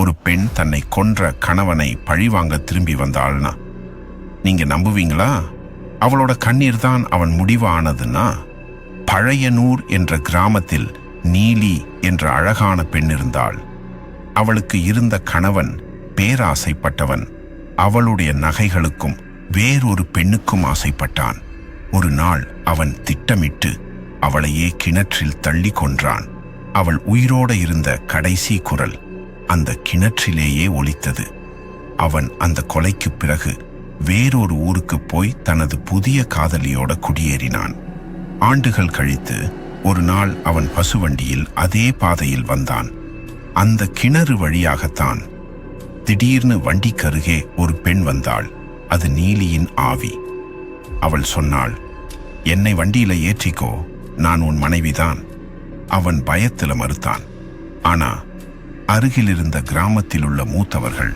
ஒரு பெண் தன்னை கொன்ற கணவனை பழிவாங்க திரும்பி வந்தாள்னா நீங்க நம்புவீங்களா? அவளோட கண்ணீர் தான் அவன் முடிவானதுன்னா பழையனூர் என்ற கிராமத்தில் நீலி என்ற அழகான பெண் இருந்தாள். அவளுக்கு இருந்த கணவன் பேராசைப்பட்டவன். அவளுடைய நகைகளுக்கும் வேறொரு பெண்ணுக்கும் ஆசைப்பட்டான். ஒரு நாள் அவன் திட்டமிட்டு அவளையே கிணற்றில் தள்ளி கொன்றான். அவள் உயிரோட இருந்த கடைசி குரல். அந்த கிணற்றிலேயே ஒலித்தது. அவன் அந்த கொலைக்குப் பிறகு வேறொரு ஊருக்கு போய் தனது புதிய காதலியோட குடியேறினான். ஆண்டுகள் கழித்து ஒரு நாள் அவன் பசுவண்டியில் அதே பாதையில் வந்தான். அந்த கிணறு வழியாகத்தான் திடீர்னு வண்டிக்கருகே ஒரு பெண் வந்தாள். அது நீலியின் ஆவி. அவள் சொன்னாள் என்னை வண்டியில ஏற்றிக்கோ நான் உன் மனைவிதான். அவன் பயத்தில் மறுத்தான். ஆனா அருகிலிருந்த கிராமத்தில் உள்ள மூத்தவர்கள்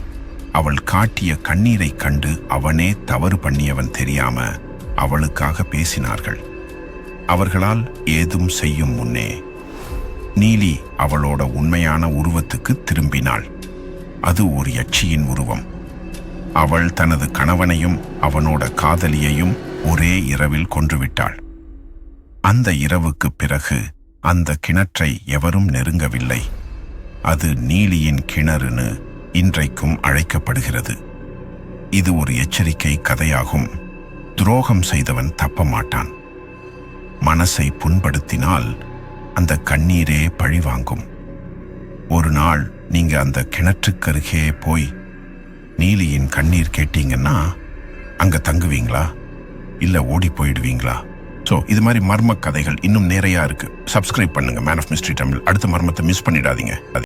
அவள் காட்டிய கண்ணீரை கண்டு அவனே தவறு பண்ணியவன் தெரியாம அவளுக்காக பேசினார்கள். அவர்களால் ஏதும் செய்யும் முன்னே நீலி அவளோட உண்மையான உருவத்துக்கு திரும்பினாள். அது ஒரு யட்சியின் உருவம். அவள் தனது கணவனையும் அவனோட காதலியையும் ஒரே இரவில் கொன்றுவிட்டாள். அந்த இரவுக்கு பிறகு அந்த கிணற்றை எவரும் நெருங்கவில்லை. அது நீலியின் கிணறுன்னு இன்றைக்கும் அழைக்கப்படுகிறது. இது ஒரு எச்சரிக்கை கதையாகும். துரோகம் செய்தவன் தப்ப மாட்டான் மனசை புண்படுத்தினால் அந்த கண்ணீரே பழிவாங்கும். ஒரு நாள் நீங்க அந்த கிணற்றுக்கருகே போய் நீலியின் கண்ணீர் கேட்டீங்கன்னா அங்க தங்குவீங்களா? இல்ல ஓடி போயிடுவீங்களா? ஸோ இது மாதிரி மர்ம கதைகள் இன்னும் நிறையா இருக்கு. சப்ஸ்கிரைப் பண்ணுங்க. Man of mystery Tamil. அடுத்த மர்மத்தை மிஸ் பண்ணிடாதீங்க.